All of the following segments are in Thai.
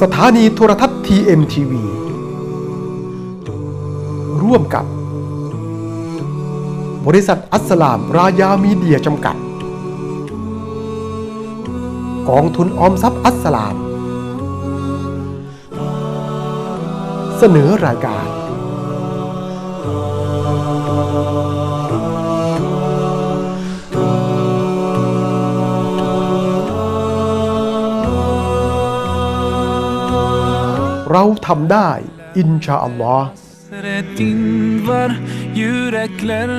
สถานีโทรทัศน์ TMTV ร่วมกับ บริษัทอัสสลามรายามีเดียจำกัด กองทุนออมทรัพย์อัสลาม เสนอรายการ เราทำได้อินชาอัลลอฮ์ Hasretin var Yürekler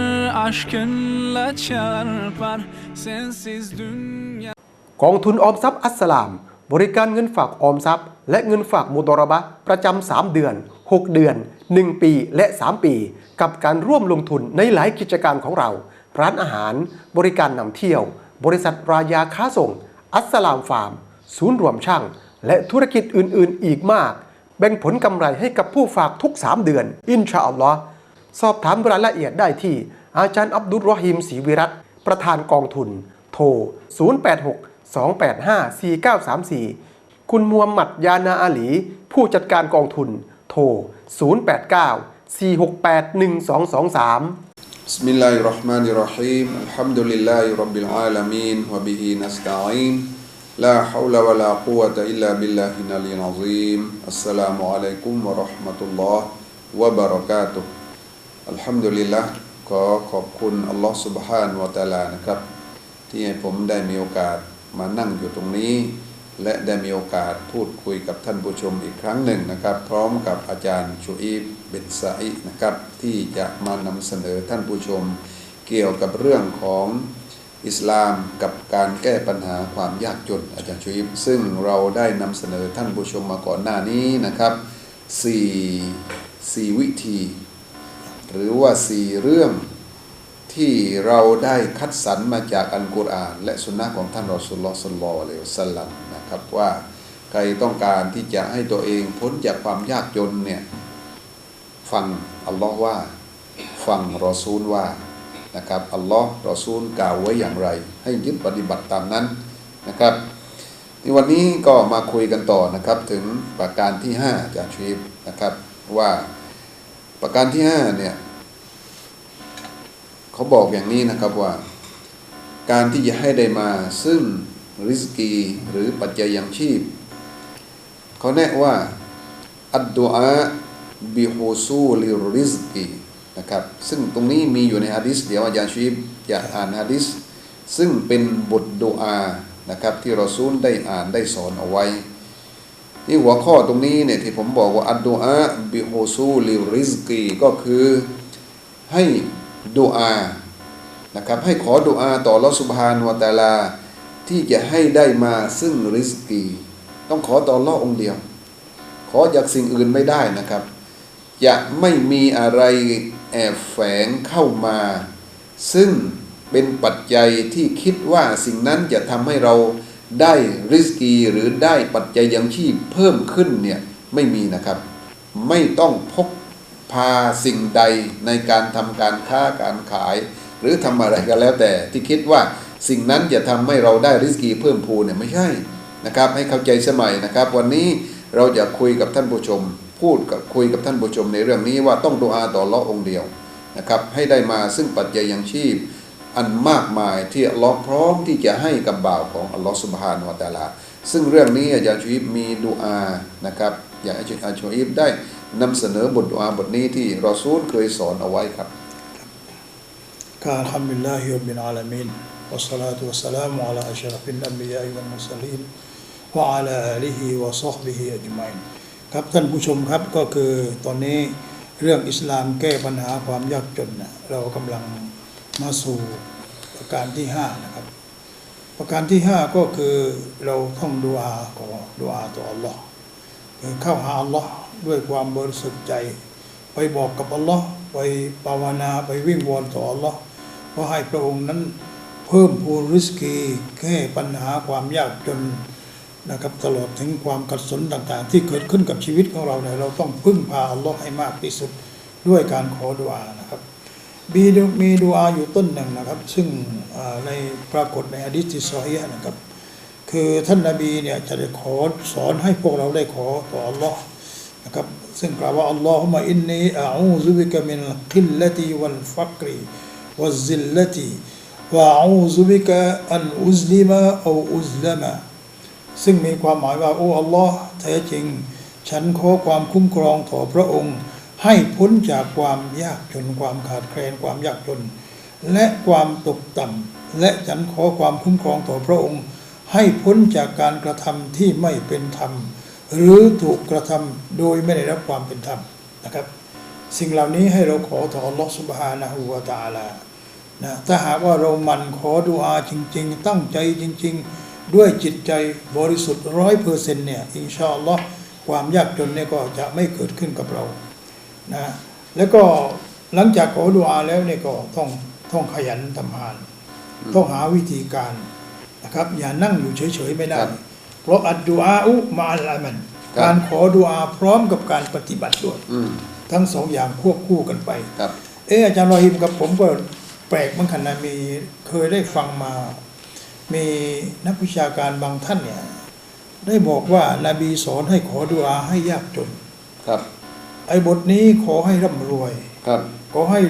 aşkınla çarpar Sensiz dünya กองทุนออมทรัพย์อัสสลาม บริการเงินฝากออมทรัพย์ และเงินฝากมุดอรบะห์ประจำ 3 เดือน 6 เดือน 1 ปีและ 3 ปี กับการร่วมลงทุนในหลายกิจการของเรา ร้านอาหาร บริการนำเที่ยว บริษัทรายาค้าส่ง อัสสลามฟาร์ม ศูนย์รวมช่าง และธุรกิจอื่น ๆ อีกมาก แบ่งผลกำไรให้กับผู้ฝากทุก 3 เดือน อินชาอัลลอฮ์สอบถามรายละเอียดได้ที่ อาจารย์อับดุลรอฮิมศรีวิรัตประธานกองทุน โทร 086 285 4934 คุณมัวหมัดยานาอาหลี ผู้จัดการกองทุน โทร 089 468 1223 بسم الله الرحمن الرحيم الحمد لله رب العالمين وبه نستعين لا حول ولا قوة إلا بالله العلي العظيم السلام عليكم ورحمة الله وبركاته الحمد لله ขอขอบคุณอัลลอฮฺสุบฮานวะตาลานะครับ ที่ให้ผมได้มีโอกาสมานั่งอยู่ตรงนี้ และได้มีโอกาสพูดคุยกับท่านผู้ชมอีกครั้งหนึ่งนะครับ พร้อมกับอาจารย์ชูอีบเบนซาอินะครับ ที่จะมานำเสนอท่านผู้ชมเกี่ยวกับเรื่องของ อิสลามกับการแก้ปัญหาความยากจนอาจารย์ชูอีบซึ่งเราได้นำเสนอท่านผู้ชมมาก่อนหน้านี้นะครับสี่สี่วิธี หรือว่าสี่เรื่องที่เราได้คัดสรรมาจากอัลกุรอาน และสุนนะของท่านรอสุลลอสัลลอฮุอะลัยฮิวสัลลัมนะครับว่าใครต้องการที่จะให้ตัวเองพ้นจากความยากจนเนี่ยฟังอัลลอฮ์ว่า ฟังรอซูลว่า นะครับอัลลอฮ์รอซูลกล่าวไว้อย่างไร ให้ยึดปฏิบัติตามนั้นนะครับในวันนี้ก็มาคุยกันต่อนะครับถึงประการที่ 5 จากชีพนะครับว่าประการที่5เนี่ยเขาบอกอย่างนี้นะครับว่า การที่จะให้ได้มาซึ่งริสกีหรือปัจจัยยังชีพเขาแนะว่าอัดดุอาบิฮูซูลิริสกี นะครับซึ่งตรงนี้มีอยู่ในฮะดิษเดี๋ยวอาจารย์ชีบจะอ่านฮะดิษซึ่งเป็นบทดุอานะครับที่เราซูลได้อ่านได้สอนเอาไว้ ที่หัวข้อตรงนี้เนี่ยที่ผมบอกว่าอัดดุอาบิฮูซูลิริสกีก็คือให้ดุอานะครับให้ขอดุอาต่อลอสุบฮานวตาลา ที่จะให้ได้มาซึ่งริสกี ต้องขอต่อลอองเดียว ขอจากสิ่งอื่นไม่ได้นะครับ จะไม่มีอะไร แอบแฝงเข้ามา ซึ่งเป็นปัจจัยที่คิดว่าสิ่งนั้นจะทำให้เราได้ริสกีหรือได้ปัจจัยยังชีพเพิ่มขึ้นเนี่ยไม่มีนะครับ ไม่ต้องพกพาสิ่งใดในการทำการค้าการขาย หรือทำอะไรก็แล้วแต่ ที่คิดว่าสิ่งนั้นจะทำให้เราได้ริสกีเพิ่มพูนเนี่ยไม่ใช่นะครับ ให้เข้าใจสมัยนะครับ วันนี้เราจะคุยกับท่านผู้ชม พูดกับคุยกับท่านผู้ชมในเรื่องนี้ว่าต้องดูอาต่อลเลอฮ์องค์เดียวนะครับให้ได้มาซึ่งปัจจัยยังชีพ อันมากมายที่อัลลอฮ์พร้อมที่จะให้กับบ่าวของอัลลอฮ์สุบฮานวะตาลา ซึ่งเรื่องนี้อาจารย์ชูอิบมีดูอานะครับอยากให้อาจารย์ชูอิบได้นำเสนอบทดูอาบทนี้ที่รอซูลเคยสอนเอาไว้ครับก็อัลฮัมดุลิลลาฮิรับบิลอาลามีนวัสสลาตุวัสสล ครับท่านผู้ชมครับก็คือตอนนี้เรื่องอิสลามแก้ปัญหาความยากจนนะเรากำลังมาสู่ประการที่ห้านะครับประการที่ห้าก็คือเราท่องดูอาขอดูอาต่ออัลลอฮ์คือเข้าหาอัลลอฮ์ด้วยความบริสุทธิ์ใจ ไปบอกกับอัลลอฮ์ไปภาวนาไปวิ่งวอนต่ออัลลอฮ์ว่าให้พระองค์นั้นเพิ่มพูนริสกีแก้ปัญหาความยากจน นะครับตลอดถึงความขัดสนต่างๆ ที่เกิดขึ้นกับชีวิตของเราเนี่ยเราต้องพึ่งพาอัลลอฮ์ให้มากที่สุดด้วยการขอดุอานะครับมีมีดูอาอยู่ต้นหนึ่งนะครับ ซึ่งในปรากฏในอะดิษที่ซอฮีนะครับ คือท่านนาบีเนี่ยจะได้ขอสอนให้พวกเราได้ขอต่ออัลลอฮ์นะครับซึ่งกล่าวว่าอัลลอฮุมะอินนีอาอูซุบิกะมินกิลลติวัลฟักรีวัซิลลติวะอาอูซุบิกะอันอุซลิมะอาอุซลมะ ซึ่งมีความหมายว่า โอ้อัลลอฮ์แท้จริง ฉันขอความคุ้มครองต่อพระองค์ ให้พ้นจากความยากจนความขาดแคลนความยากจน และความตกต่ำและฉันขอความคุ้มครองต่อพระองค์ ให้พ้นจากการกระทำที่ไม่เป็นธรรม หรือถูกกระทำโดยไม่ได้รับความเป็นธรรมนะครับ สิ่งเหล่านี้ให้เราขอต่ออัลลอฮ์สุบฮานะฮูวะตาลานะถ้าหากว่าเรามันขอดุอาจริง ๆ ตั้งใจจริง ๆ ด้วยจิตใจบริสุทธิ์ร้อยเปอร์เซ็นต์เนี่ยอินชาอัลลอฮ์ความยากจนเนี่ยก็จะไม่เกิดขึ้นกับเรานะแล้วก็หลังจากขอดุอาแล้วเนี่ยก็ต้องต้องขยันทำงาน ต้องหาวิธีการนะครับ อย่านั่งอยู่เฉยๆไม่ได้ครับเพราะอัดดุอาอุมาอัลอามันครับการขอดุอาพร้อมกับการปฏิบัติด้วยอืมทั้งสองอย่างควบคู่กันไปครับเอออาจารย์รอฮิมกับผมก็แปลกเหมือนกันนะมีเคยได้ฟังมา มีนักวิชาการบางท่านเนี่ยได้บอกว่านาบีสอนให้ขอดุอาให้ยากจนครับ ไอ้บทนี้ขอให้ร่ำรวยครับ ขอให้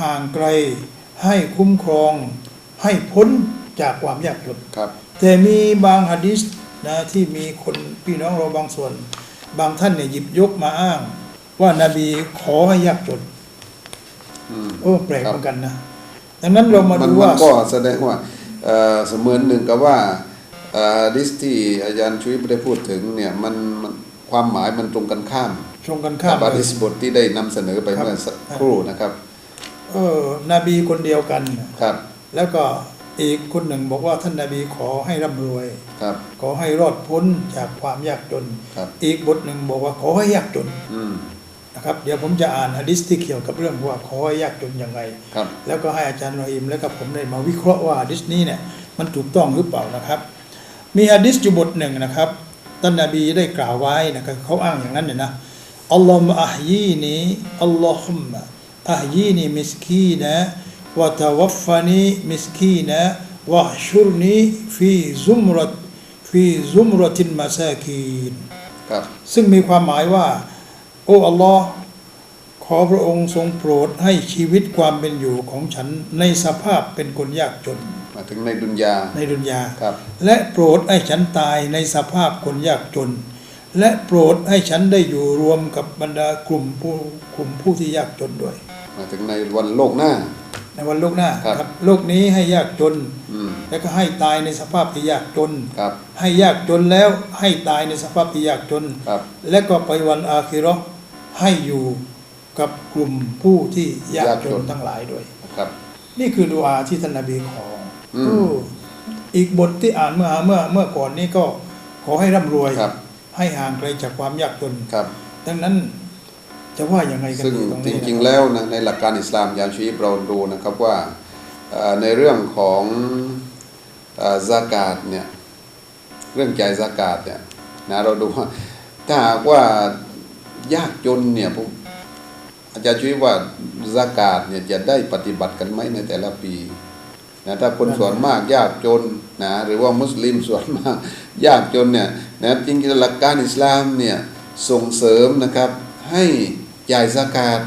ห่างไกล ให้คุ้มครอง ให้พ้นจากความยากจนครับ แต่มีบางฮะดิษนะที่มีคนพี่น้องเราบางส่วน บางท่านเนี่ยหยิบยกมาอ้าง ว่านาบีขอให้ยากจนอืมโอ้แปลกเหมือนกันนะดังนั้นเรามาดูว่านก็แสดงว่า เอ่อเสมือนหนึ่งกับว่าเอ่อดิสที่อาจารย์ชุยได้พูดถึงเนี่ยมันมันความหมายมันตรงกันข้ามตรงกันข้ามกับเลดิยสบทที่ได้นำเสนอไปครับเมื่อสักครู่นะครับเออนบีคนเดียวกันครับ แล้วก็อีกคนหนึ่งบอกว่าท่านนบีขอให้ร่ำรวยครับ ขอให้รอดพ้นจากความยากจนครับอีกบทหนึ่งบอกว่าขอให้ยากจนอืม นะครับเดี๋ยวผมจะอ่านฮะดิษที่เกี่ยวกับเรื่องว่าขอให้ยากจนยังไง ครับ แล้วก็ให้อาจารย์รออิม และกับผมได้มาวิเคราะห์ว่าฮะดิษนี้เนี่ยมันถูกต้องหรือเปล่านะครับ มีฮะดิษอยู่บทหนึ่งนะครับท่านนบีได้กล่าวไว้นะครับเขาอ้างอย่างนั้นเนี่ยนะอัลลอฮฺอัฮยีนีอัลลอฮุมะอัฮยีนีมิสกีนะวะตวัฟฟานีมิสกีนะวะชุรนีฟีซุมรัตฟีซุมรัตินมาซากีนครับซึ่งมีความหมายว่า โอ้อัลลอฮ์ขอพระองค์ทรงโปรดให้ชีวิตความเป็นอยู่ของฉันในสภาพเป็นคนยากจน มาถึงในดุนยา ในดุนยา ครับ และโปรดให้ฉันตายในสภาพคนยากจน และโปรดให้ฉันได้อยู่รวมกับบรรดากลุ่มผู้กลุ่มผู้ที่ยากจนด้วย มาถึงในวันโลกหน้า ในวันโลกหน้าครับโลกนี้ให้ยากจน อืม และก็ให้ตายในสภาพที่ยากจน ครับ ให้ยากจนแล้วให้ตายในสภาพที่ยากจน ครับ และก็ไปวันอาคิเราะห์ ให้อยู่กับกลุ่มผู้ที่ยากยากจจนนทั้งหลายด้วยครับ นี่คือดุอาที่ท่านนบีขออมโอ้อีกบทที่อ่านเมื่อเมื่อเมื่อก่อนนี้ก็ขอให้ร่ำรวยครับให้ห่างไกลจากความยากจนครับ ดังนั้นจะว่ายังไงกันซึ่งดีตรงจนี้ริงนะๆแล้วนะในหลักการอิสลามยามชีพเราดูนะครับว่าเอ่อในเรื่องของซากาตเนี่ยเรื่องจ่ายซากาตเนี่ยนะเราดูว่าถ้าหากว่า ยากจนเนี่ยผมอาจารย์ช่วยว่าซากาตเนี่ยจะได้ปฏิบัติกันไหมในแต่ละปีนะถ้าคนส่วนมากยากจนนะหรือว่ามุสลิมส่วนมากยากจนเนี่ยนะจริงๆหลักการอิสลามเนี่ยส่งเสริมนะครับให้จ่ายซากาต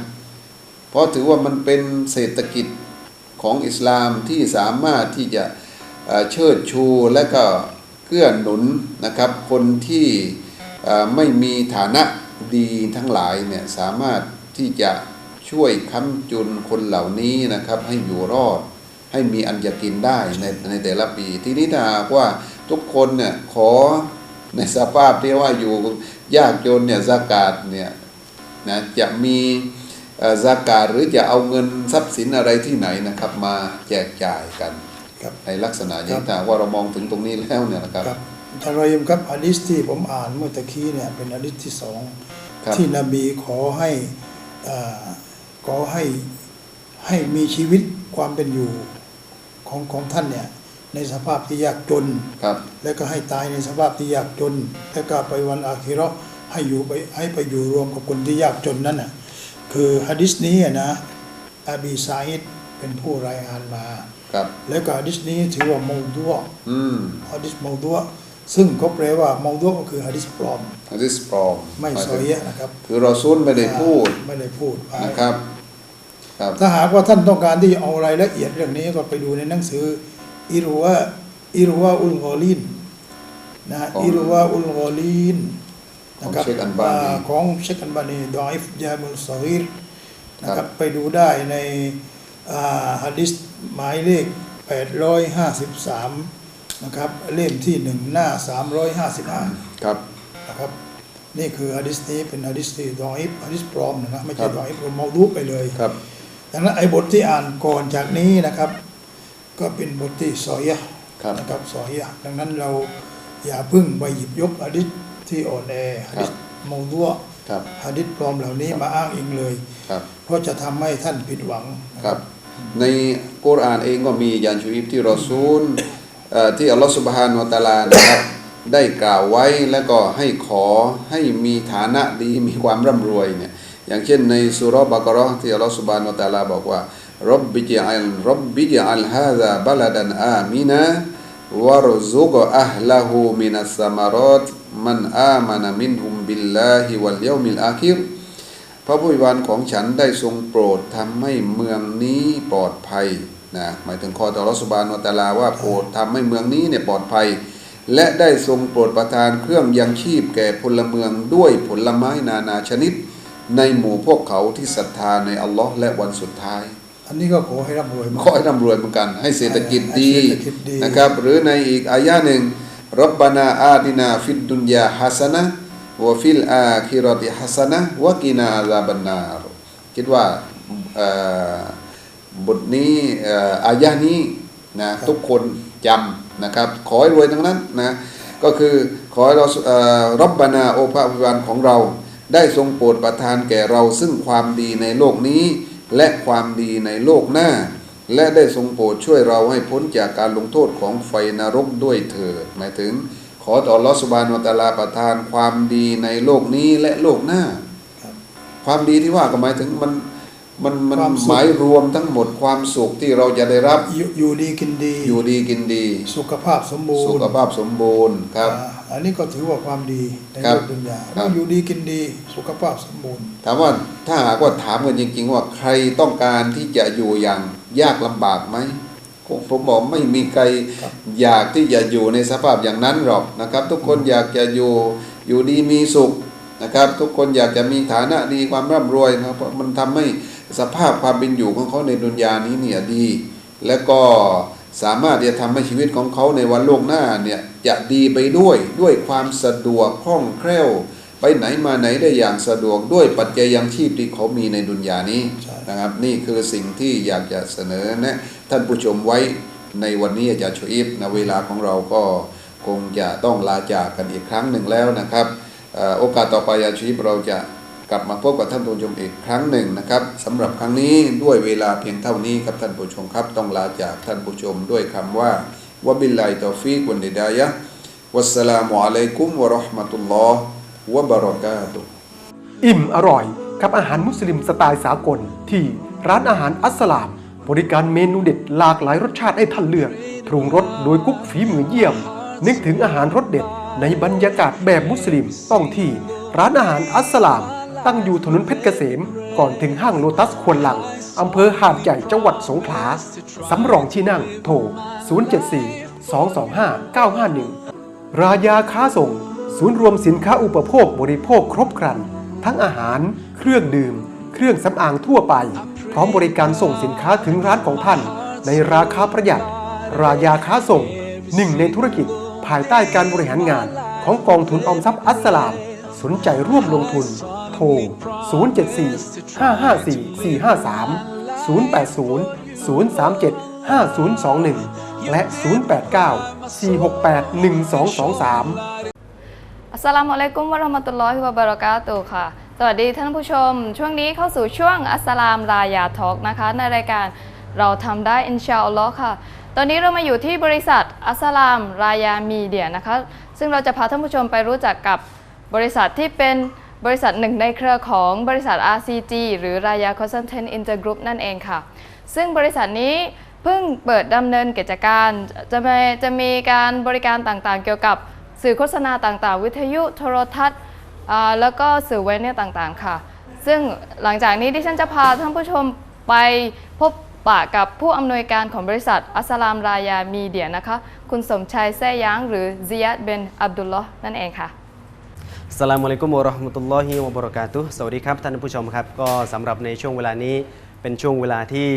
เพราะถือว่ามันเป็นเศรษฐกิจของอิสลามที่สามารถที่จะเชิดชูและก็เกื้อหนุนนะครับคนที่ไม่มีฐานะ ดีทั้งหลายเนี่ยสามารถที่จะช่วยค้ำจุนคนเหล่านี้นะครับ ให้อยู่รอด ให้มีอันจะกินได้ในในแต่ละปี ทีนี้ถ้าหากว่าทุกคนเนี่ยขอในสภาพที่ว่าอยู่ยากจนเนี่ยสากาศเนี่ยนะจะมีเอ่อสากาศหรือจะเอาเงินทรัพย์สินอะไรที่ไหนนะครับ มาแจกจ่ายกันครับในลักษณะอย่างครับถ้าหากว่าเรามองถึงตรงนี้แล้วเนี่ยนะครับครับ ท่านรอยิมครับฮะดิษที่ผมอ่านเมื่อตะกี้เนี่ยเป็นฮะดิษที่สองครับที่นบีขอให้อ่าขอให้ให้มีชีวิตความเป็นอยู่ของของท่านเนี่ยในสภาพที่ยากจนครับแล้วก็ให้ตายในสภาพที่ยากจน แล้วก็ไปวันอาคิเราะห์ให้อยู่ไปให้ไปอยู่รวมกับคนที่ยากจนนั่นน่ะคือฮะดิษนี้อะนะอบีซาอิดเป็นผู้รายงานมาคครับแล้วก็ฮะดิษนี้ถือว่าเมาดัวอืมฮะดิษเมาดัว ซึ่งเขาแปลว่าเมาดัวก็คือฮะดิษปลอมฮะดิษปลอม ไม่หายซถึองยะนะครับ คือเราซุนไม่ได้พูด ไม่ได้พูดไปนะครับครับ ถ้าหากว่าท่านต้องการที่จะเอารายละเอียดเรื่องนี้ก็ไปดูในหนังสืออิรุวะอิรุวะอุลกอลินนะฮะของอิรุวะอุลกอลินนะครับของเชคอัลบานีอ่ของเชคอันบานีดอยฟยามุลซอฮิรนะคครัรับบไปดูได้ในอ่าฮะดิษหมายเลข 853 นะครับเล่มที่หนึ่งหน้า 355ครับนะครับนี่คือฮะดิษนี้เป็นฮะดิษที่ดอยฟฮะดิษปลอมนะไม่ครัใช่บดอยฟเมาดูไปเลยครับดังนั้นไอ้บทที่อ่านก่อนจากนี้นะครับ ก็เป็นบทที่ซอยะห์ครับนะครับซอยะห์ดังนั้นเราอย่าเพึ่งไปหยิบยกอะดิษที่อ่อนแออะดิษเมาดัวครับอะดิษปลอมเหล่านี้มาอ้างอิงเลยครับเพราะจะทำให้ท่านผิดหวังนะครับ ในกุรอานเองก็มียานชูอิบที่รอซูลเอ่อ ที่อัลลอฮฺสุบฮานุวะตาลานะครับได้กล่าวไว้แล้วก็ให้ขอให้มีฐานะดีมีความร่ำรวยเนี่ยอย่างเช่นในสุราะห์บากราะที่อัลลอฮฺสุบฮานุวะตาลาบอกว่ารับบิจอัลรับบิจอัลฮาซาบลดันอามินะวารซุกอัลละฮูมินัสสมารอตมันอามานะมินฮุมบิลลาฮิวัลเยามิลอาคิรพระผู้วิบาลของฉันได้ทรงโปรดทำให้เมืองนี้ปลอดภัย นะหมายถึงคอตอรอสุบานวตาลาว่าโปรดทำให้เมืองนี้เนี่ยปลอดภัย และได้ทรงโปรดประทานเครื่องยังชีพแก่พลเมืองด้วยผลไม้นานาชนิด ในหมู่พวกเขาที่ศรัทธาในอัลลอฮ์และวันสุดท้าย อันนี้ก็ขอให้ร่ำรวยมากขอให้ร่ำรวยเหมือนกันให้เศรษฐกิจดีให้เศรษฐกิจดีนะครับ หรือในอีกอายะหนึ่งรับบานาอาดินาฟิดดุนยาฮัสนะวะฟิลอาคิรอติฮัสนะวะกินาอาซาบันนารคิดว่าเอ่อ บทนี้เอ่ออายะนี้นะทุกคนจำนะครับ ขอให้รวยทั้งนั้นนะก็คือขอให้เราเอ่อรับบานาโอพระวิบาลของเรา ได้ทรงโปรดประทานแก่เราซึ่งความดีในโลกนี้ และความดีในโลกหน้า และได้ทรงโปรดช่วยเราให้พ้นจากการลงโทษของไฟนรกด้วยเถิดหมายถึง ขอต่ออัลลอฮฺสุบานวะตะอาลาประทานความดีในโลกนี้และโลกหน้าครับความดีที่ว่าก็หมายถึงมัน มันมันความสุขหมายรวมทั้งหมดความสุขที่เราจะได้รับอยู่อยู่ดีกินดี อยู่ดีกินดี สุขภาพสมบูรณ์ สุขภาพสมบูรณ์ครับอ่าอันนี้ก็ถือว่าความดีในครัโลบกดุนยาครับเราอยู่ดีกินดี สุขภาพสมบูรณ์ ถามว่าถ้าหากว่าถามกันจริง ๆ ว่าใครต้องการที่จะอยู่อย่างยากลำบากไหมคงผมบอกไม่มีใครครับอยากที่จะอยู่ในสภาพอย่างนั้นหรอกนะครับ ทุกคนอยากจะอยู่อยู่ดีมีสุขนะครับ ทุกคนอยากจะมีฐานะดีความร่ำรวยนะครับเพราะมันทำให้ สภาพความเป็นอยู่ของเขาในดุนยานี้เนี่ยดี และก็สามารถที่จะทำให้ชีวิตของเขาในวันโลกหน้าเนี่ยจะดีไปด้วยด้วยความสะดวกคล่องแคล่ว ไปไหนมาไหนได้อย่างสะดวกด้วยปัจจัยยังชีพที่เขามีในดุนยานี้ใช่นะครับ นี่คือสิ่งที่อยากจะเสนอแนะท่านผู้ชมไว้ในวันนี้อาจารย์ชูอิฟนะเวลาของเราก็คงจะต้องลาจากกันอีกครั้งหนึ่งแล้วนะครับเอ่อโอกาสต่อไปอาจารย์ชูอิฟเราจะ กลับมาพบกับท่านผู้ชมอีกครั้งหนึ่งนะครับสำหรับครั้งนี้ด้วยเวลาเพียงเท่านี้ครับท่านผู้ชมครับต้องลาจากท่านผู้ชมด้วยคำว่าวบิลไลตอฟีกวนดิดายะวัสสลามุอะลัยกุมวะราะห์มะตุลลอฮ์วะบะเราะกาตุอิ่มอร่อย กับอาหารมุสลิมสไตล์สากลที่ร้านอาหารอัสสลาม บริการเมนูเด็ดหลากหลายรสชาติให้ท่านเลือกปรุงรสโดยกุ๊กฝีมือเยี่ยม นึกถึงอาหารรสเด็ดในบรรยากาศแบบมุสลิมต้องที่ร้านอาหารอัสสลาม ตั้งอยู่ถนนเพชรเกษม ก่อนถึงห้างโลตัสควนลัง อำเภอหาดใหญ่จังหวัดสงขลา สำรองที่นั่งโทร 074 225 951 รายาค้าส่ง ศูนย์รวมสินค้าอุปโภคบริโภคครบครัน ทั้งอาหาร เครื่องดื่ม เครื่องสำอางทั่วไป พร้อมบริการส่งสินค้าถึงร้านของท่าน ในราคาประหยัด รายาค้าส่งหนึ่งในธุรกิจ ภายใต้การบริหารงานของกองทุนออมทรัพย์อัสสลาม สนใจร่วมลงทุน โทร 074 554 453 080 037 5021 และ 089 468 1223อัสสลามุอะลัยกุมวะเราะมะตุลลอฮิวะบะเราะกาตุค่ะ สวัสดีท่านผู้ชม ช่วงนี้เข้าสู่ช่วงอัสสลามรายาทอล์กนะคะ ในรายการเราทำได้อินชาอัลลอฮ์ค่ะ ตอนนี้เรามาอยู่ที่บริษัทอัสสลามรายามีเดียนะคะ ซึ่งเราจะพาท่านผู้ชมไปรู้จักกับบริษัทที่เป็น บริษัทหนึ่งในเครือของบริษัท RCG หรือรายา Consultant Intergroup นั่นเองค่ะ ซึ่งบริษัทนี้เพิ่งเปิดดำเนินกิจการจะมีจะมีการบริการต่างๆ เกี่ยวกับสื่อโฆษณาต่างๆ วิทยุโทรทัศน์แล้วก็สื่อเว็บเนี่ยต่างๆค่ะ ซึ่งหลังจากนี้ดิฉันจะพาท่านผู้ชมไปพบปะกับผู้อำนวยการของบริษัทอัสลามรายามีเดียนะคะ คุณสมชัยแซ่ยางหรือซิยัดเบนอับดุลลอฮ์นั่นเองค่ะ สลามอะลัยกุมวะราะห์มะตุลลอฮิวะบะเราะกาตุสวัสดีครับท่านผู้ชมครับก็สำหรับในช่วงเวลานี้เป็นช่วงเวลาที่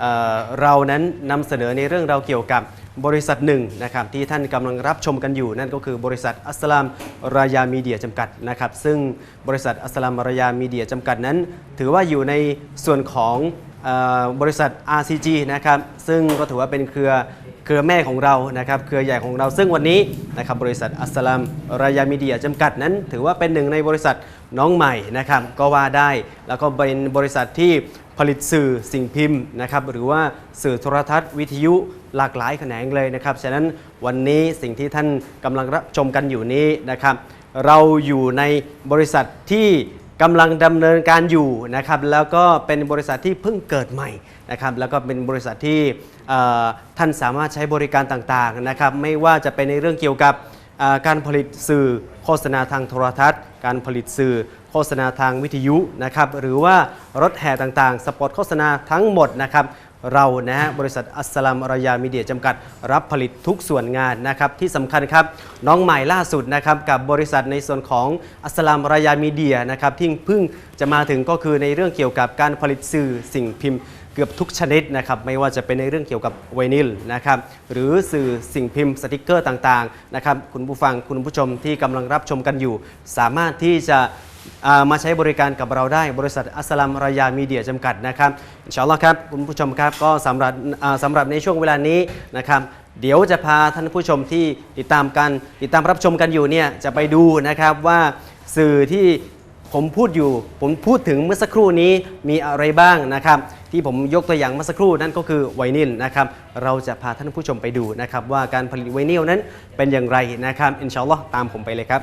เอ่อเรานั้นนำเสนอในเรื่องเราวเกี่ยวกับบริษัทหนึ่งนะครับที่ท่านกำลังรับชมกันอยู่ นั่นก็คือบริษัทอัสสลามรายามีเดียจำกัดนะครับซึ่งบริษัทอัสสลามรายามีเดียจำกัดนั้น ถือว่าอยู่ในส่วนของเออบริษัท RCG นะครับซึ่งก็ถือว่าเป็นเครือ เครือแม่ของเรานะครับเครือใหญ่ของเราซึ่งวันนี้นะครับบริษัทอัสลามรายามีเดียจำกัดนั้น ถือว่าเป็นหนึ่งในบริษัทน้องใหม่นะครับก็ว่าได้ แล้วก็เป็นบริษัทที่ผลิตสื่อสิ่งพิมพ์นะครับหรือว่าสื่อโทรทัศน์วิทยุหลากหลายแขนงเลยนะครับฉะนั้นวันนี้สิ่งที่ท่านกำลังรับชมกันอยู่นี้นะครับเราอยู่ในบริษัทที่ กำลังดำเนินการอยู่นะครับแล้วก็เป็นบริษัทที่เพิ่งเกิดใหม่นะครับแล้วก็เป็นบริษัทที่ท่านสามารถใช้บริการต่างๆนะครับไม่ว่าจะเป็นในเรื่องเกี่ยวกับการผลิตสื่อโฆษณาทางโทรทัศน์ การผลิตสื่อโฆษณาทางวิทยุนะครับหรือว่ารถแห่ต่างๆ สปอตโฆษณาทั้งหมดนะครับ เรานะฮะบริษัทอัสลามรายามีเดียจำกัด รับผลิตทุกส่วนงานนะครับที่สำคัญครับน้องใหม่ล่าสุดนะครับกับบริษัทในส่วนของอัสลามรายามีเดียนะครับที่เพิ่งจะมาถึงก็คือในเรื่องเกี่ยวกับการผลิตสื่อสิ่งพิมพ์เกือบทุกชนิดนะครับไม่ว่าจะเป็นในเรื่องเกี่ยวกับไวนิลนะครับหรือสื่อสิ่งพิมพ์สติกเกอร์ต่างๆนะครับคุณผู้ฟังคุณผู้ชมที่กำลังรับชมกันอยู่ สามารถที่จะ มาใช้บริการกับเราได้บริษัทอัสลามรายามีเดียจำกัดนะครับอินชาอัลลอฮ์ครับคุณผู้ชมครับก็สำหรับสำหรับในช่วงเวลานี้นะครับเดี๋ยวจะพาท่านผู้ชมที่ติดตามกันติดตามรับชมกันอยู่เนี่ยจะไปดูนะครับว่าสื่อที่ผมพูดอยู่ผมพูดถึงเมื่อสักครู่นี้มีอะไรบ้างนะครับ ที่ผมยกตัวอย่างเมื่อสักครู่นั่นก็คือไวนิลนะครับเราจะพาท่านผู้ชมไปดูนะครับว่าการผลิตไวนิลนั้นเป็นอย่างไรนะครับอินชาอัลลอฮ์ตามผมไปเลยครับ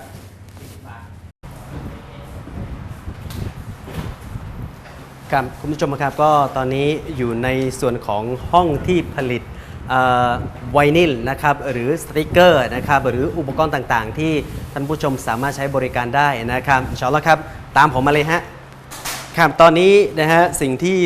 ครับคุณผู้ชมครับก็ตอนนี้อยู่ในส่วนของห้องที่ผลิตไวนิลนะครับหรือสติกเกอร์นะครับหรืออุปกรณ์ต่างๆ ที่ท่านผู้ชมสามารถใช้บริการได้นะครับอินชาอัลลอฮ์ครับตามผมมาเลยฮะครับตอนนี้นะฮะสิ่งที่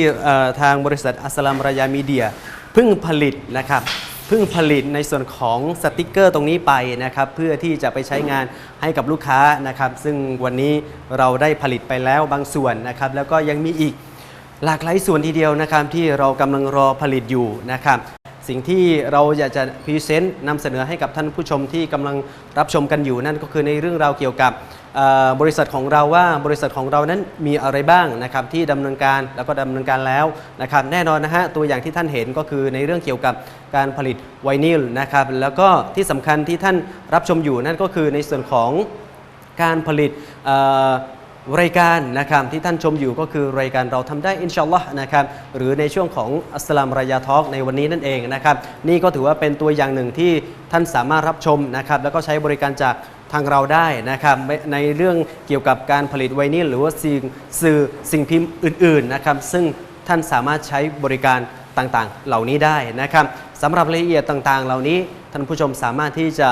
ทางบริษัทอัสสลามรายามีเดียเพิ่งผลิตนะครับเพิ่งผลิตในส่วนของสติกเกอร์ตรงนี้ไปนะครับเพื่อที่จะไปใช้งานให้กับลูกค้านะครับ ซึ่งวันนี้เราได้ผลิตไปแล้วบางส่วนนะครับ แล้วก็ยังมีอีก หลากหลายส่วนทีเดียวนะครับที่เรากำลังรอผลิตอยู่นะครับ สิ่งที่เราอยากจะพรีเซนต์นำเสนอให้กับท่านผู้ชมที่กำลังรับชมกันอยู่นั่นก็คือในเรื่องราวเกี่ยวกับบริษัทของเราว่าบริษัทของเรานั้นมีอะไรบ้างนะครับที่ดำเนินการแล้วก็ดำเนินการแล้วนะครับแน่นอนนะฮะตัวอย่างที่ท่านเห็นก็คือในเรื่องเกี่ยวกับการผลิตไวนิลนะครับแล้วก็ที่สำคัญที่ท่านรับชมอยู่นั่นก็คือในส่วนของการผลิต รายการนะครับที่ท่านชมอยู่ก็คือรายการเราทำได้อินชาอัลลอฮ์นะครับหรือในช่วงของอัสสลามรายาทอกในวันนี้นั่นเองนะครับนี่ก็ถือว่าเป็นตัวอย่างหนึ่งที่ท่านสามารถรับชมนะครับแล้วก็ใช้บริการจากทางเราได้นะครับในเรื่องเกี่ยวกับการผลิตไวนิลหรือว่าสิ่งสื่อสิ่งพิมพ์อื่นๆนะครับซึ่งท่านสามารถใช้บริการต่างๆ เหล่านี้ได้นะครับสำหรับรายละเอียดต่างๆ เหล่านี้ท่านผู้ชมสามารถที่จะ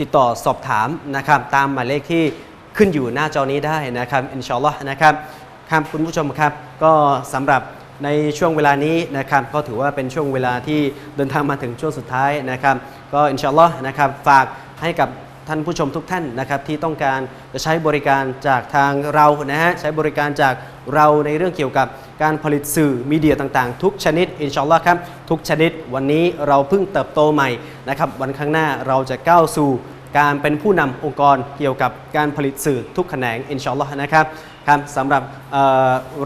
ติดต่อสอบถามนะครับตามหมายเลขที่ ขึ้นอยู่หน้าจอนี้ได้นะครับอินชาอัลลอฮ์นะครับครับคุณผู้ชมครับก็สำหรับในช่วงเวลานี้นะครับก็ถือว่าเป็นช่วงเวลาที่เดินทางมาถึงช่วงสุดท้ายนะครับ ก็อินชาอัลลอฮ์นะครับฝากให้กับท่านผู้ชมทุกท่านนะครับที่ต้องการจะใช้บริการจากทางเรานะฮะใช้บริการจากเราในเรื่องเกี่ยวกับการผลิตสื่อมีเดียต่างๆ ทุกชนิดอินชาอัลลอฮ์ครับทุกชนิดวันนี้เราเพิ่งเติบโตใหม่นะครับวันข้างหน้าเราจะก้าวสู่ การเป็นผู้นำองค์กรเกี่ยวกับการผลิตสื่อทุกแขนงอินชาอัลลอฮ์นะครับครับสำหรับ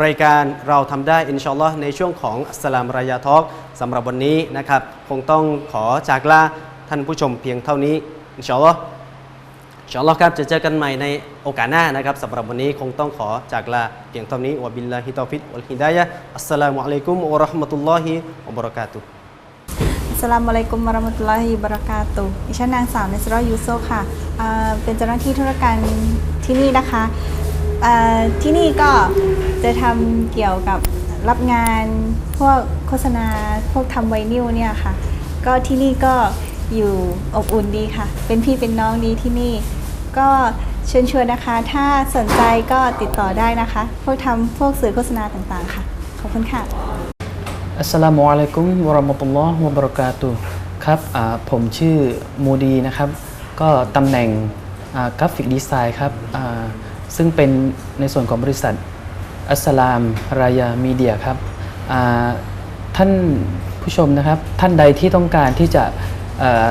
รายการเราทำได้อินชาอัลลอฮ์ในช่วงของอัสสลามรายาทอกสำหรับวันนี้นะครับ คงต้องขอจากลาท่านผู้ชมเพียงเท่านี้อินชาอัลลอฮ์อินชาอัลลอฮ์ครับจะเจอกันใหม่ในโอกาสหน้านะครับสำหรับวันนี้คงต้องขอจากลาเพียงเท่านี้วะบิลลาฮิตอฟิดวัลฮิดายะอัสสลามุอะลัยกุมวะเราะห์มะตุลลอฮิวะบะเราะกาตุฮ์ สลามอะลัยกุมวะเราะมะตุลลอฮิบะเรากาตุฮ์ดิฉันนางสาวเนสรอยูโซค่ะเป็นเจ้าหน้าที่ธุรการที่นี่นะคะที่นี่ก็จะทำเกี่ยวกับรับงานพวกโฆษณาพวกทำไวนิลเนี่ยค่ะ ก็ที่นี่ก็อยู่อบอุ่นดีค่ะ เป็นพี่เป็นน้องดีที่นี่ ก็เชิญชวนนะคะ ถ้าสนใจก็ติดต่อได้นะคะ พวกทำพวกสื่อโฆษณาต่างๆค่ะ ขอบคุณค่ะ อัสสลามุอะลัยกุมวะราะมะตุลลอฮ์วะบะเราะกาตุครับอ่าผมชื่อมูดีนะครับ ก็ตำแหน่งกราฟิกดีไซน์ครับอ่าซึ่งเป็นในส่วนของบริษัทอัสสลามรายามีเดียครับอ่าท่านผู้ชมนะครับ ท่านใดที่ต้องการที่จะอ่อ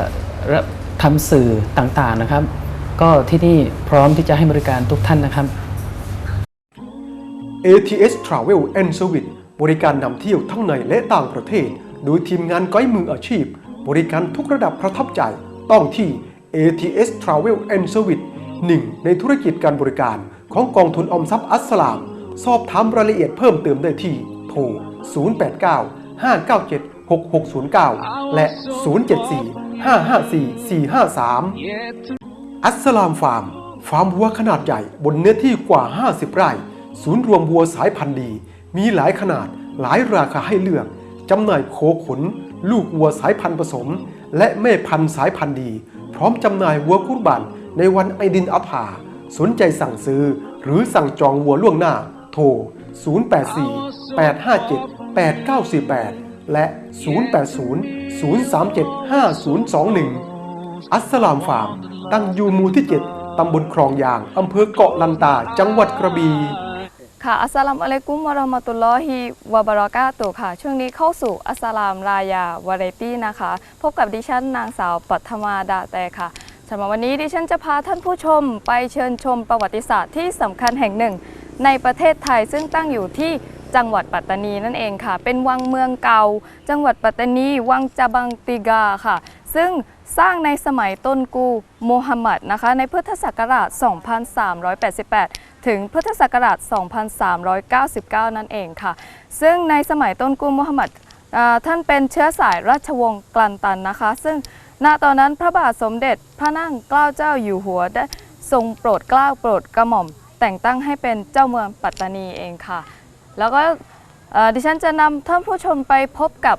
รับทำสื่อต่างๆนะครับ ก็ที่นี่พร้อมที่จะให้บริการทุกท่านนะครับ ATS Travel and Service บริการนำเที่ยวทั้งในและต่างประเทศ โดยทีมงานไกด์มืออาชีพ บริการทุกระดับประทับใจ ต้องที่ ATS Travel and Service หนึ่งในธุรกิจการบริการของกองทุนอมทรัพย์อัสสลาม สอบถามรายละเอียดเพิ่มเติมได้ที่ โทร 089 597 6609 และ 074 554 453 อัสลามฟาร์ม ฟาร์มวัวขนาดใหญ่บนเนื้อที่กว่า 50 ไร่ ศูนย์รวมวัวสายพันธุ์ดี มีหลายขนาดหลายราคาให้เลือกจำหน่ายโคขุน ลูกวัวสายพันธุ์ผสม และแม่พันธุ์สายพันธุ์ดี พร้อมจำหน่ายวัวกุรบันในวันไอดินอัฐาสนใจสั่งซื้อ หรือสั่งจองวัวล่วงหน้า โทร 084 857 8948 และ 080 037 5021 อัสสลามฟาร์ม ตั้งอยู่หมู่ที่ 7 ตำบลคลองยาง อำเภอเกาะลันตา จังหวัดกระบี่ ค่ะ อัสสลามุอะลัยกุมวะราะมะตุลลอฮิวะบะเราะกาตุค่ะ ช่วงนี้เข้าสู่อัสสลามรายาวาไรตี้นะคะ พบกับดิฉันนางสาวปัทมาดาแต่ค่ะสำหรับวันนี้ดิฉันจะพาท่านผู้ชมไปเชิญชมประวัติศาสตร์ที่สำคัญแห่งหนึ่ง ในประเทศไทยซึ่งตั้งอยู่ที่จังหวัดปัตตานีนั่นเองค่ะ เป็นวังเมืองเก่า จังหวัดปัตตานี วังจบังติกาค่ะ ซึ่ง สร้างในสมัยต้นกูโมฮัมหมัดนะคะในพุทธศักราช 2388 ถึงพุทธศักราช 2399 นั่นเองค่ะ ซึ่งในสมัยต้นกูโมฮัมหมัดท่านเป็นเชื้อสายราชวงศ์กลันตันนะคะ ซึ่งณตอนนั้นพระบาทสมเด็จพระนั่งเกล้าเจ้าอยู่หัวได้ทรงโปรดเกล้าโปรดกระหม่อม แต่งตั้งให้เป็นเจ้าเมืองปัตตานีเองค่ะ แล้วก็ดิฉันจะนำท่านผู้ชมไปพบกับ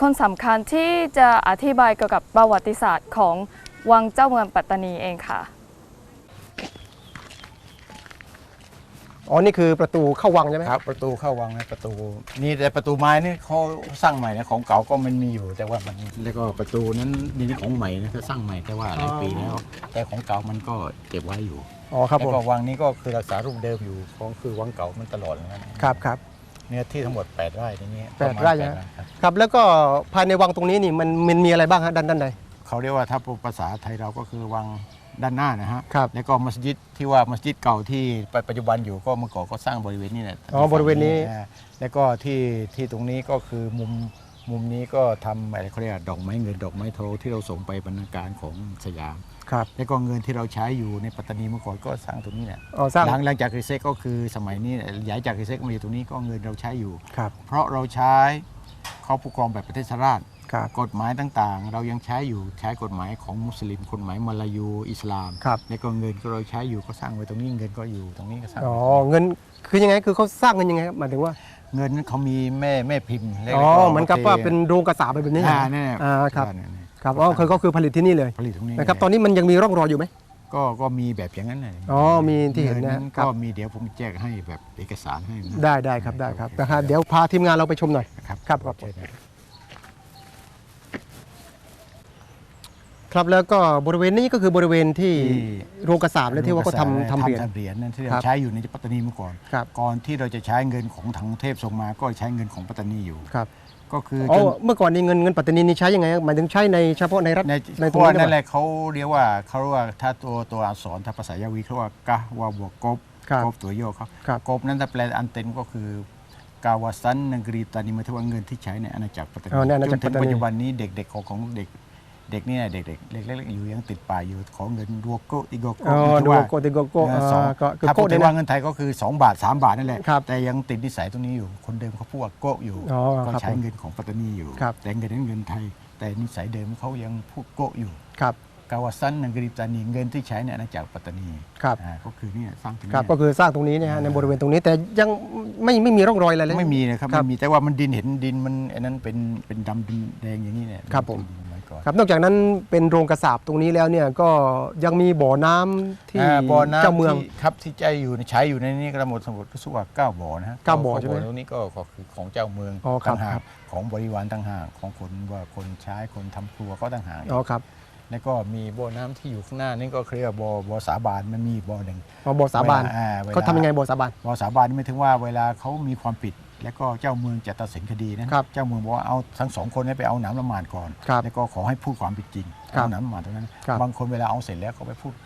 คนสำคัญที่จะอธิบายเกี่ยวกับประวัติศาสตร์ของวังเจ้าเมืองปัตตานีเองค่ะ อ๋อ นี่คือประตูเข้าวังใช่ไหมครับ ประตูเข้าวังนะประตู นี่แต่ประตูไม้นี่เขาสร้างใหม่นะของเก่าก็มันมีอยู่แต่ว่ามันแล้วก็ประตูนั้นนี่นี่ของใหม่นะเขาสร้างใหม่แต่ว่าหลายปีแล้ว แต่ของเก่ามันก็เก็บไว้อยู่อ๋อครับแล้ผวมก็วังนี้ก็คือรักษารูปเดิมอยู่ของคือวังเก่ามันตลอดเลยนะครับ ครับ เนื้อที่ทั้งหมด 8 ไร่ในนี้แปดไร่ปะนะมาณแปดครับครับ แล้วก็ภายในวังตรงนี้นี่มันมันมีอะไรบ้างฮะด้านด้านใด เขาเรียกว่าถ้าภาษาไทยเราก็คือวังด้านหน้านะฮะครับ แล้วก็มัสยิดที่ว่ามัสยิดเก่าที่ปัจจุบันอยู่ก็เมื่อก่อนก็สร้างบริเวณนี้แหละอ๋อบริเวณนี้ อ่าแล้วก็ที่ที่ตรงนี้ก็คือมุมมุมนี้ก็ทำอะไรเขาเรียกว่าดอกไม้เงินดอกไม้โทที่เราส่งไปบรรณาการของสยาม ครับแล้วก็เงินที่เราใช้อยู่ในปัตตานีเมื่อก่อนก็สร้างตรงนี้แหละอ๋อสร้างหลังหลังจากรีเซ็กก็คือสมัยนี้ย้ายจากรีเซ็กมาอยู่ตรงนี้ก็เงินเราใช้อยู่ ครับ เพราะเราใช้เขาปกครองแบบประเทศราชครับกฎหมายต่างๆ เรายังใช้อยู่ใช้กฎหมายของมุสลิมกฎหมายมาลายูอิสลามครับ แล้วก็เงินก็เราใช้อยู่ก็สร้างไว้ตรงนี้เงินก็อยู่ตรงนี้ก็สร้างอ๋อไว้เงินคือยังไงคือเขาสร้างเงินยังไงครับหมายถึงว่าเงินนั้นเขามีแม่แม่พิมพ์แล้วอ๋อก็เหมือนกับว่าเป็นโรงกระสาบแบบนี้อ่าเหรอแน่อ่าครับเนี่ยเนี่ย ครับอ๋อคือก็คือผลิตที่นี่เลยผลิตตรงนี้นะครับตอนนี้มันยังมีร่องรอยอยู่ไหมก็ก็มีแบบอย่างนั้นเลยอ๋อมีที่เห็นนะงิครับก็มีเดี๋ยวผมแจกให้แบบเอกสารให้นะได้ได้ครับได้ครับนะครับเดี๋ยวพาทีมงานเราไปชมหน่อยครับครับครับเชิญนะครับแล้วก็บริเวณนี้ก็คือบริเวณที่โรงกระสาบและที่ว่าก็ทำทำเหรียญทำเหรียญนั่นที่ครัเราบใช้อยู่ในปัตตานีเมื่อก่อนครับก่อนที่เราจะใช้เงินของทางเทพส่งมาก็ใช้เงินของปัตตานีอยู่ครับ ก็คืออ๋จอนเมื่อก่อนนี้เงินเงินปัตตานีนี่ใช้ยังไงครับหมายถึงใช้ในเฉพาะในรัฐในในเพตรงราะว่านี้นั่นหแหรือเปล่าละเขาเรียกว่าเขาเรียกว่าถ้าตัวตัวอักษรถ้าภาษายาวีเขาว่ากะวาบวกกบครับกบตัวโยกเขาครับกบนั้นถ้าแปลอันเต็มก็คือกาวาสันนกรีตานีหมายถึงว่าเงินที่ใช้ในอาณาจักรปัตตานีอ๋อในอาณาจจักนรถึปัตงตานีปัจจุบันนี้เด็กๆของของเด็ก เด็กเนี่ยเด็กๆเล็กๆอยู่ยังติดป่ายอยู่ของเงินดัวโกติโกโกอ๋อหมายถึดูงว่าโกติโกโก้เออสองอ่าก็คือถ้าโก้พูดเนี่ถึยงนะว่าเงินไทยก็คือ 2 บาท 3 บาทนั่นแหละครับแต่ยังติดนิสัยตรงนี้อยู่ คนเดิมเขาพูดว่าโก้อยู่อ๋อก็ครับใช้ผมเงินของปัตตานีอยู่ครับแต่เงินนั้นเงินไทย แต่นิสัยเดิมเขายังพูดโก้อยู่ครับกาวาซันนังกริปตานีเงินที่ใช้เนี่ยอาณาจักรปัตตานีครับอ่าก็คือเนี่ยสร้างตรงนี้ครับก็คือสร้างตรงนี้เนี่ยฮะในบริเวณตรงนี้แต่ยังไม่ไม่มีร่องรอยอะไรเลยไม่มีนะครับครับไม่มีแต่ว่ามันดินเห็นดินมันอันนั้นเป็นเป็นดำดินแดงอย่างนี้เนี่ยครับผมดินสมัย ก่อน ครับนอกจากนั้นเป็นโรงกระสาบตรงนี้แล้วเนี่ยก็ยังมีบ่อน้ำที่อ่าบ่อน้ำเจ้าเมือง ที่ครับที่ใจอยู่ในใช้อยู่ในนี้กระหมดสมุทรรู้สึกว่าเก้าบ่อนะฮะเก้าบ่อใช่ไหมตรงนี้ก็ก็คือของเจ้าเมืองอ๋อครับต่างหาครักบ ของบริวารต่างหากของคนว่าคนใช้คนทำครัวก็ต่างหากอ๋อครับแล้วก็มีบ่อน้ำที่อยู่ข้างหน้านี่ก็เรียกว่าบ่อบ่อสาบานมันมีบ่อหนึ่งอ๋อบ่อสาบานเวลอ่วลเขาทำยังไงบ่อสาบาน บ่อสาบานนี่หมายถึงว่าเวลาเขามีความผิด แล้วก็เจ้าเมืองจะตัดสินคดีนะครับเจ้าเมืองบอกว่าเอาทั้งสองคนนี้ไปเอาหน้ำละหมาดก่อน ครับแล้วก็ขอให้พูดความผิดจริงครับเอาหน้ำละหมาดตรงนั้น ครับบางคนเวลาเอาเสร็จแล้วเขาไปพูดอะ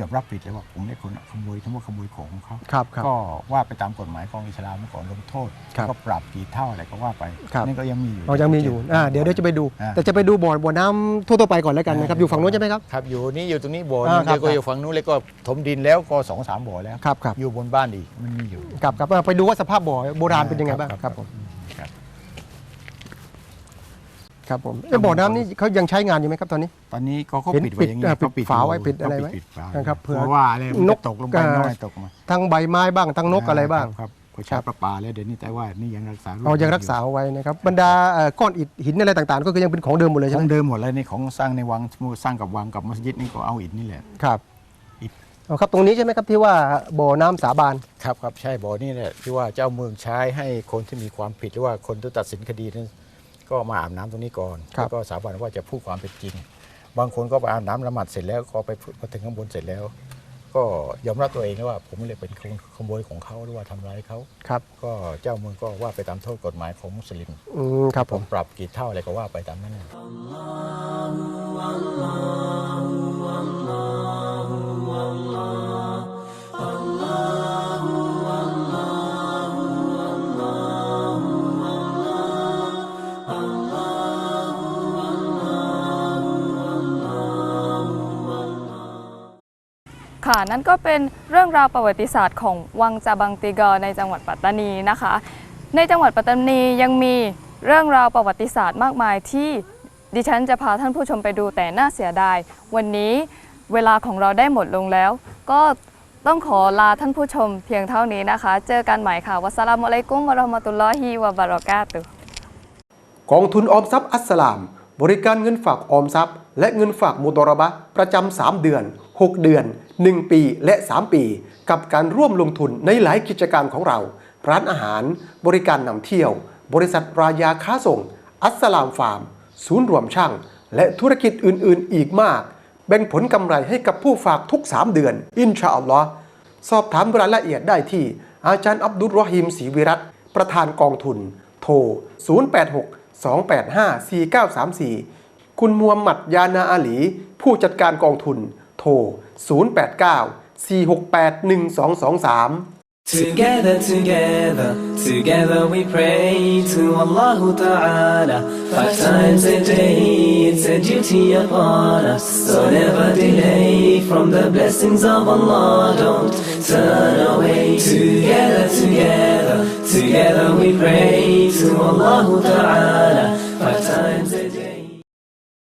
ยอมรับผิดเลยว่าผมได้คนขโมยทั้งว่าขโมยของของเขาครับครับ ก็ว่าไปตามกฎหมายของอิสลามเมื่อก่อนลงโทษครับแล้วก็ปรับกี่เท่าอะไรก็ว่าไปครับนี่ก็ยังมีอยู่อ๋อยังมีอยู่อ่าเดี๋ยวเดี๋ยวจะไปดู อ่า แต่จะไปดูบ่อบ่อน้ำทั่วๆไปก่อนแล้วกันนะครับอยู่ฝั่งนู้นใช่ไหมครับ ครับอยู่นี่อยู่ตรงนี้บ่ออ่านึงครับแล้วก็อยู่ฝั่งนู้นแล้วก็ถมดินแล้วก็สองสามบ่อแล้ว ครับครับอยู่บนบ้านอีกมันมีอยู่ ครับครับอ่าไปดูว่าสภาพบ่อโบราณเป็นยังไงบ้างครับครับผม ครับ ครับผมเอ้ยบ่อน้ำนี่เขายังใช้งานอยู่ไหมครับตอนนี้ ตอนนี้ก็เขาเห็นปิดไว้อย่างนี้ปิดอ่าเขาปิดฝาไว้อยู่ปิดอะไรเขาไว้ปิดฝานะครับเผื่อเพราะว่าอะไรมันนนกกตกลงไปอ่าน้อยตกมาทั้งใบไม้บ้างทั้งนกอะไรบ้างครับเขาใช้ประปาแล้วเดี๋ยวนี้แต่ว่านี่ยังรักษาเรายังรักษาเอาไว้นะครับบรรดาเอ่อก้อนอิฐหินอะไรต่างๆ ก็คือยังเป็นของเดิมหมดเลยขใช่อไหมงเดิมหมดเลยนี่ของสร้างในวังสร้างกับวังกับมัสยิดนี่ก็เอาอิฐนี่แหละครับอิฐเอาครับตรงนี้ใช่ไหมครับที่ว่าบ่อน้ำสาบานครับครับใช่บ่อนี่แหละที่ว่าเจ้าเมืองใช้ให้คนที่มีความผิดหรือว่าคนที่ตัดสินคดีนั้น ก็มาอาบน้ำตรงนี้ก่อนครับแล้วก็สาบานว่าจะพูดความเป็นจริง บางคนก็ไปอาบน้ำละหมาดเสร็จแล้วก็ไปพูดพอถึงข้างบนเสร็จแล้ว ก็ยอมรับตัวเองแล้วว่าผมเลยเป็นคนขโมยของเขาหรือว่าทำร้ายเขาครับ ก็เจ้าเมืองก็ว่าไปตามโทษกฎหมายของมุสลิมอืมครับผมปรับกี่เท่าอะไรก็ว่าไปตามนั้น ค่ะ นั่นก็เป็นเรื่องราวประวัติศาสตร์ของวังจาบังติกอในจังหวัดปัตตานีนะคะ ในจังหวัดปัตตานียังมีเรื่องราวประวัติศาสตร์มากมายที่ดิฉันจะพาท่านผู้ชมไปดูแต่น่าเสียดาย วันนี้เวลาของเราได้หมดลงแล้ว ก็ต้องขอลาท่านผู้ชมเพียงเท่านี้นะคะ เจอกันใหม่ค่ะ วัสลามุอะลัยกุมวะราะมะตุลลอฮิวะบารอกาตุกองทุนออมทรัพย์อัสสลาม บริการเงินฝากออมทรัพย์ และเงินฝากมุดอรบะประจำ3เดือน 6 เดือน 1 ปีและ 3 ปี กับการร่วมลงทุนในหลายกิจการของเรา ร้านอาหาร บริการนำเที่ยว บริษัทรายาค้าส่ง อัสสลามฟาร์ม ศูนย์รวมช่าง และธุรกิจอื่น ๆ อีกมาก แบ่งผลกำไรให้กับผู้ฝากทุก 3 เดือน อินชาอัลลอฮ์สอบถามรายละเอียดได้ที่ อาจารย์อับดุลรอฮิมศรีวิรัตประธานกองทุน โทร 086 285 4934 คุณมูฮัมหมัดยานาอาลี ผู้จัดการกองทุน โทร 089 468 1223 Together, together, together we pray to Allah Ta'ala. Five times a day, it's a duty upon us. So never delay from the blessings of Allah. Don't turn away. Together, together, together we pray to Allah Ta'ala